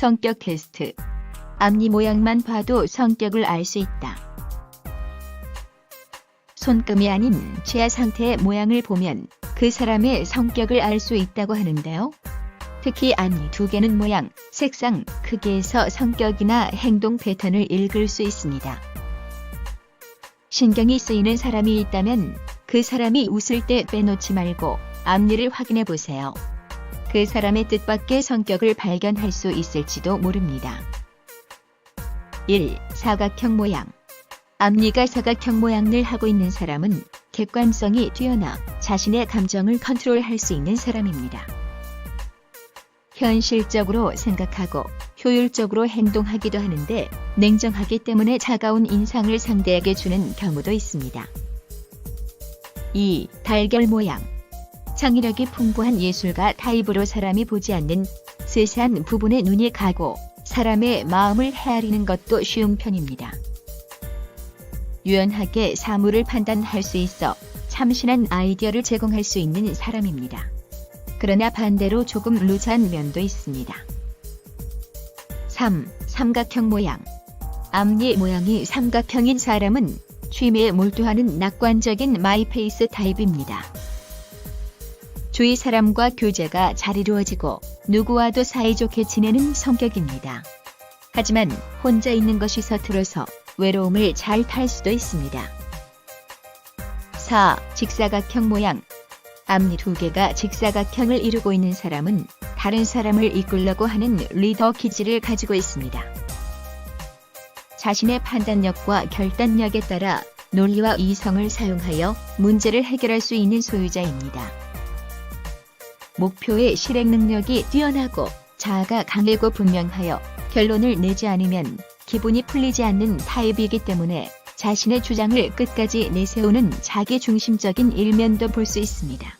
성격 테스트. 앞니 모양만 봐도 성격을 알 수 있다. 손금이 아닌 치아 상태의 모양을 보면 그 사람의 성격을 알 수 있다고 하는데요. 특히 앞니 두 개는 모양, 색상, 크기에서 성격이나 행동 패턴을 읽을 수 있습니다. 신경이 쓰이는 사람이 있다면 그 사람이 웃을 때 빼놓지 말고 앞니를 확인해 보세요. 그 사람의 뜻밖의 성격을 발견할 수 있을지도 모릅니다. 1. 사각형 모양. 앞니가 사각형 모양을 하고 있는 사람은 객관성이 뛰어나 자신의 감정을 컨트롤할 수 있는 사람입니다. 현실적으로 생각하고 효율적으로 행동하기도 하는데 냉정하기 때문에 차가운 인상을 상대에게 주는 경우도 있습니다. 2. 달걀 모양. 창의력이 풍부한 예술가 타입으로 사람이 보지 않는 세세한 부분에 눈이 가고 사람의 마음을 헤아리는 것도 쉬운 편입니다. 유연하게 사물을 판단할 수 있어 참신한 아이디어를 제공할 수 있는 사람입니다. 그러나 반대로 조금 루즈한 면도 있습니다. 3. 삼각형 모양. 앞니 모양이 삼각형인 사람은 취미에 몰두하는 낙관적인 마이페이스 타입입니다. 주위 사람과 교제가 잘 이루어지고 누구와도 사이좋게 지내는 성격입니다. 하지만 혼자 있는 것이 서툴어서 외로움을 잘 탈 수도 있습니다. 4. 직사각형 모양. 앞니 두 개가 직사각형을 이루고 있는 사람은 다른 사람을 이끌려고 하는 리더 기질을 가지고 있습니다. 자신의 판단력과 결단력에 따라 논리와 이성을 사용하여 문제를 해결할 수 있는 소유자입니다. 목표의 실행 능력이 뛰어나고 자아가 강하고 분명하여 결론을 내지 않으면 기분이 풀리지 않는 타입이기 때문에 자신의 주장을 끝까지 내세우는 자기 중심적인 일면도 볼 수 있습니다.